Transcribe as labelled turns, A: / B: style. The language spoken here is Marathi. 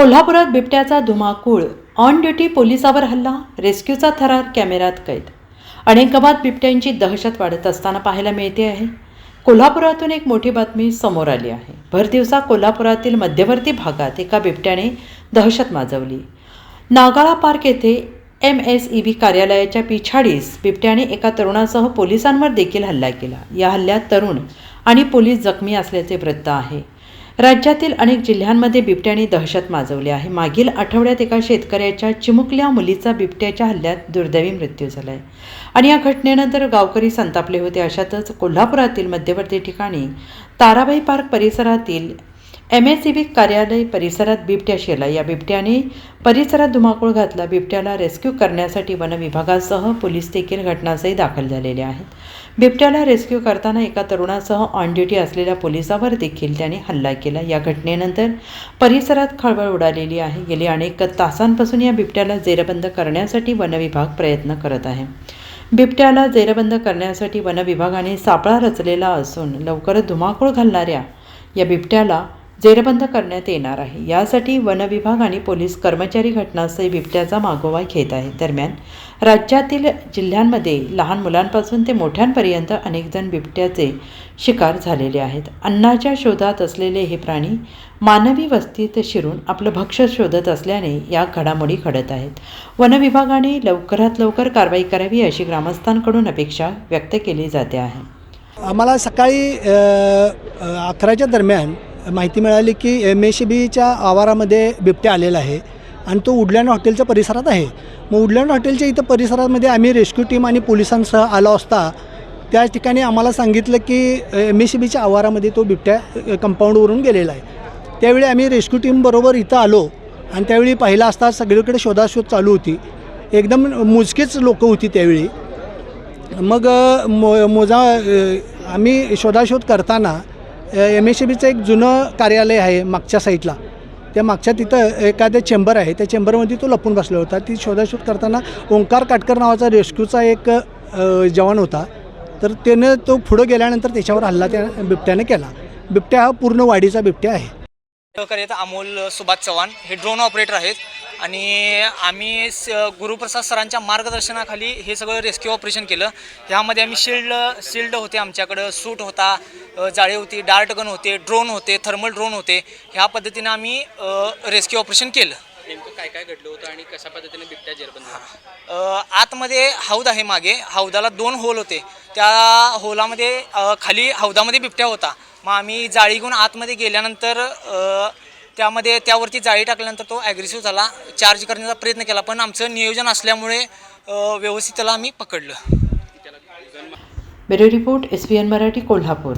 A: कोल्हापुरात बिबट्याचा धुमाकूळ ऑन ड्युटी पोलिसावर हल्ला रेस्क्यूचा थरार कॅमेऱ्यात कैद. अनेक गावात बिबट्यांची दहशत वाढत असताना पाहायला मिळते आहे. कोल्हापुरातून एक मोठी बातमी समोर आली आहे. भर दिवसा कोल्हापुरातील मध्यवर्ती भागात एका बिबट्याने दहशत माजवली. नागाळा पार्क येथे एम एस ई बी कार्यालयाच्या पिछाडीस बिबट्याने एका तरुणासह पोलिसांवर देखील हल्ला केला. या हल्ल्यात तरुण आणि पोलीस जखमी असल्याचे वृत्त आहे. राज्यातील अनेक जिल्ह्यांमध्ये बिबट्याने दहशत माजवली आहे. मागील आठवड्यात एका शेतकऱ्याच्या चिमुकल्या मुलीचा बिबट्याच्या हल्ल्यात दुर्दैवी मृत्यू झाला आहे आणि या घटनेनंतर गावकरी संतापले होते. अशातच कोल्हापुरातील मध्यवर्ती ठिकाणी ताराबाई पार्क परिसरातील एम एस सी बी कार्यालय परिसरात बिबट्या शिरला या बिबट्याने परिसरात धुमाकूळ घातला. बिबट्याला रेस्क्यू करण्यासाठी वन विभागासह पोलीस देखील घटनास्थळी दाखल झालेले आहेत. बिबट्याला रेस्क्यू करताना एका तरुणासह ऑन ड्युटी असलेल्या पोलिसावर देखील त्याने हल्ला केला. या घटनेनंतर परिसरात खळबळ उडालेली आहे. गेली अनेक तासांपासून या बिबट्याला जेरबंद करण्यासाठी वनविभाग प्रयत्न करत आहे. बिबट्याला जेरबंद करण्यासाठी वन विभागाने सापळा रचलेला असून लवकरच धुमाकूळ घालणाऱ्या या बिबट्याला जेरबंद करण्यात येणार आहे. यासाठी वन विभाग आणि पोलीस कर्मचारी घटनास्थळी बिबट्याचा मागोवा घेत आहे दरम्यान राज्यातील जिल्ह्यांमध्ये लहान मुलांपासून ते मोठ्यांपर्यंत अनेकजण बिबट्याचे शिकार झालेले आहेत. अन्नाच्या शोधात असलेले हे प्राणी मानवी वस्तीत शिरून आपलं भक्ष्य शोधत असल्याने या घडामोडी घडत आहेत. वनविभागाने लवकरात लवकर कारवाई करावी अशी ग्रामस्थांकडून अपेक्षा व्यक्त केली जाते आहे.
B: आम्हाला सकाळी अकराच्या दरम्यान माहिती मिळाली की एम एस सी बीच्या आवारामध्ये बिबट्या आलेला आहे आणि तो वुडलँड हॉटेलच्या परिसरात आहे. मग वुडलँड हॉटेलच्या इथं परिसरामध्ये आम्ही रेस्क्यू टीम आणि पोलिसांसह आलो असता त्या ठिकाणी आम्हाला सांगितलं की एम एस सी बीच्या आवारामध्ये तो बिबट्या कंपाऊंडवरून गेलेला आहे. त्यावेळी आम्ही रेस्क्यू टीमबरोबर इथं आलो आणि त्यावेळी पाहिला असता सगळीकडे शोधाशोध चालू होती. एकदम मोजकेच लोकं होती त्यावेळी. मग मो मोजा आम्ही शोधाशोध करताना एम एस सी बीचं एक जुनं कार्यालय आहे मागच्या साईडला. त्या मागच्या तिथं एखादं चेंबर आहे. त्या चेंबरमध्ये तो लपून बसला होता. ती शोधाशोध करताना ओंकार काटकर नावाचा रेस्क्यूचा एक जवान होता. तर त्यानं तो पुढं गेल्यानंतर त्याच्यावर हल्ला त्या बिबट्याने केला. बिबट्या हा पूर्ण वाढीचा बिबट्या आहे.
C: अमोल सुभाष चव्हाण. हे ड्रोन ऑपरेटर आहेत. आणि आम्ही स गुरुप्रसाद सरांच्या मार्गदर्शनाखाली हे सगळं रेस्क्यू ऑपरेशन केलं. ह्यामध्ये आम्ही शिल्ड शिल्ड होते आमच्याकडं. सूट होता. जाळी होती डार्ट गन होते ड्रोन होते थर्मल ड्रोन होते ह्या पद्धतीने आम्ही रेस्क्यू ऑपरेशन केलं.
D: नेमकं काय काय घडलं होतं आणि कशा पद्धतीने बिबट्या जेरबंद झाला?
C: अ, आतमध्ये हौद आहे मागे. हौदाला दोन होल होते. त्या होलामध्ये खाली हौदामध्ये बिबट्या होता. मग आम्ही जाळी घेऊन आतमध्ये गेल्यानंतर त्यामध्ये त्यावरती जाळी टाकल्यानंतर तो ॲग्रेसिव्ह झाला. चार्ज करण्याचा प्रयत्न केला पण आमचं नियोजन असल्यामुळे व्यवस्थित त्याला आम्ही पकडलं.
A: Bureau report S P N Marathi Kolhapur.